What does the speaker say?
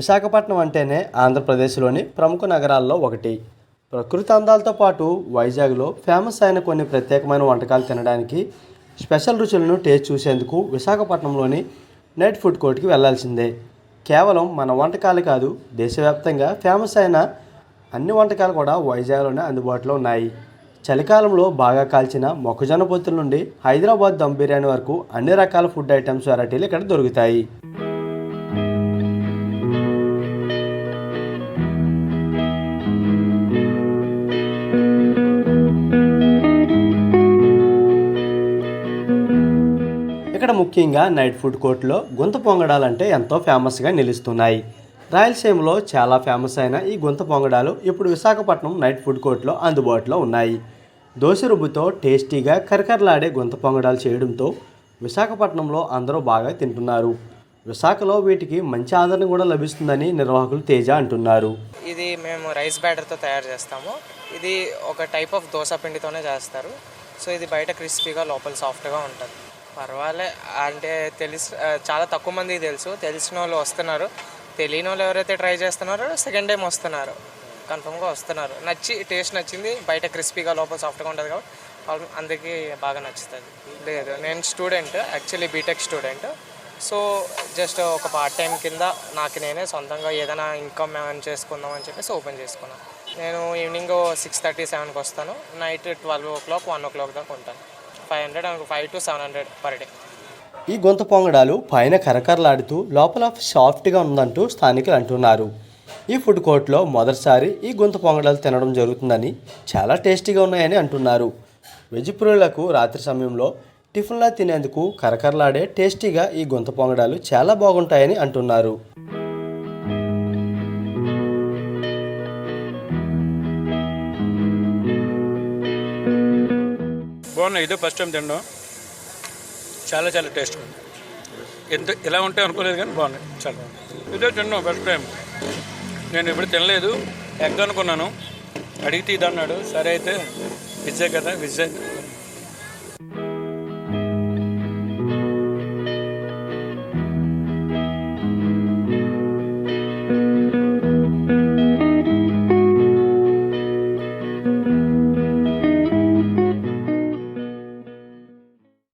విశాఖపట్నం అంటేనే ఆంధ్రప్రదేశ్లోని ప్రముఖ నగరాల్లో ఒకటి. ప్రకృతి అందాలతో పాటు వైజాగ్లో ఫేమస్ అయిన కొన్ని ప్రత్యేకమైన వంటకాలు తినడానికి స్పెషల్ రుచులను టేస్ట్ చూసేందుకు విశాఖపట్నంలోని నైట్ ఫుడ్ కోర్ట్కి వెళ్ళాల్సిందే కేవలం మన వంటకాలు కాదు దేశవ్యాప్తంగా ఫేమస్ అయిన అన్ని వంటకాలు కూడా వైజాగ్లోనే అందుబాటులో ఉన్నాయి. చలికాలంలో బాగా కాల్చిన మొక్కజొన్న పొత్తుల నుండి హైదరాబాద్ దమ్ బిర్యానీ వరకు అన్ని రకాల ఫుడ్ ఐటమ్స్ వెరైటీలు ఇక్కడ దొరుకుతాయి. ఇక్కడ ముఖ్యంగా నైట్ ఫుడ్ కోర్ట్లో గుంత పొంగడాలంటే ఎంతో ఫేమస్గా నిలుస్తున్నాయి. రాయలసీమలో చాలా ఫేమస్ అయిన ఈ గుంత పొంగడాలు ఇప్పుడు విశాఖపట్నం నైట్ ఫుడ్ కోర్ట్లో అందుబాటులో ఉన్నాయి. దోశ రుబ్బుతో టేస్టీగా కరకరలాడే గుంత పొంగడాలు చేయడంతో విశాఖపట్నంలో అందరూ బాగా తింటున్నారు. విశాఖలో వీటికి మంచి ఆదరణ కూడా లభిస్తుందని నిర్వాహకులు తేజ అంటున్నారు. ఇది మేము రైస్ బ్యాటర్తో తయారు చేస్తాము. ఇది ఒక టైప్ ఆఫ్ దోశ పిండితోనే చేస్తారు. సో ఇది బయట క్రిస్పీగా లోపల సాఫ్ట్గా ఉంటుంది. పర్వాలే. అంటే తెలిసి చాలా తక్కువ మందికి తెలుసు. తెలిసిన వాళ్ళు వస్తున్నారు. తెలియని వాళ్ళు ఎవరైతే ట్రై చేస్తున్నారో సెకండ్ టైం వస్తున్నారు. కన్ఫర్మ్గా వస్తున్నారు. నచ్చి టేస్ట్ నచ్చింది. బయట క్రిస్పీగా లోపల సాఫ్ట్గా ఉంటుంది కాబట్టి వాళ్ళు అందరికీ బాగా నచ్చుతుంది. లేదు నేను student actually BTech student so just ఒక పార్ట్ టైం కింద నాకు నేనే సొంతంగా ఏదైనా ఇన్కమ్ ఎర్న్ చేసుకుందాం అని చెప్పేసి ఓపెన్ చేసుకున్నాను నేను ఈవినింగ్ సిక్స్ థర్టీ సెవెన్కి వస్తాను. Night twelve o'clock one o'clock దాకా ఉంటాను. Five hundred five to seven hundred per day. ఈ గొంతు పొంగడాలు పైన కరకరలాడుతూ లోపల సాఫ్ట్గా ఉందంటూ స్థానికులు అంటున్నారు. ఈ ఫుడ్ కోర్ట్లో మొదటిసారి ఈ గొంతు పొంగడాలు తినడం జరుగుతుందని చాలా టేస్టీగా ఉన్నాయని అంటున్నారు. వెజ్ ప్రియులకు రాత్రి సమయంలో టిఫిన్లా తినేందుకు కరకరలాడే టేస్టీగా ఈ గొంత పొంగడాలు చాలా బాగుంటాయని అంటున్నారు. బాగున్నాయి ఇదే ఫస్ట్ టైం తినడం. చాలా చాలా టేస్ట్ ఉంది. ఎంత ఇలా ఉంటాయి అనుకోలేదు కానీ బాగున్నాయి చాలా ఇదే తిన్నాం ఫస్ట్ టైం. నేను ఇప్పుడు తినలేదు. ఎగ్ అనుకున్నాను. అడిగితే ఇది అన్నాడు సరే అయితే విజయ్ కదా విజయ్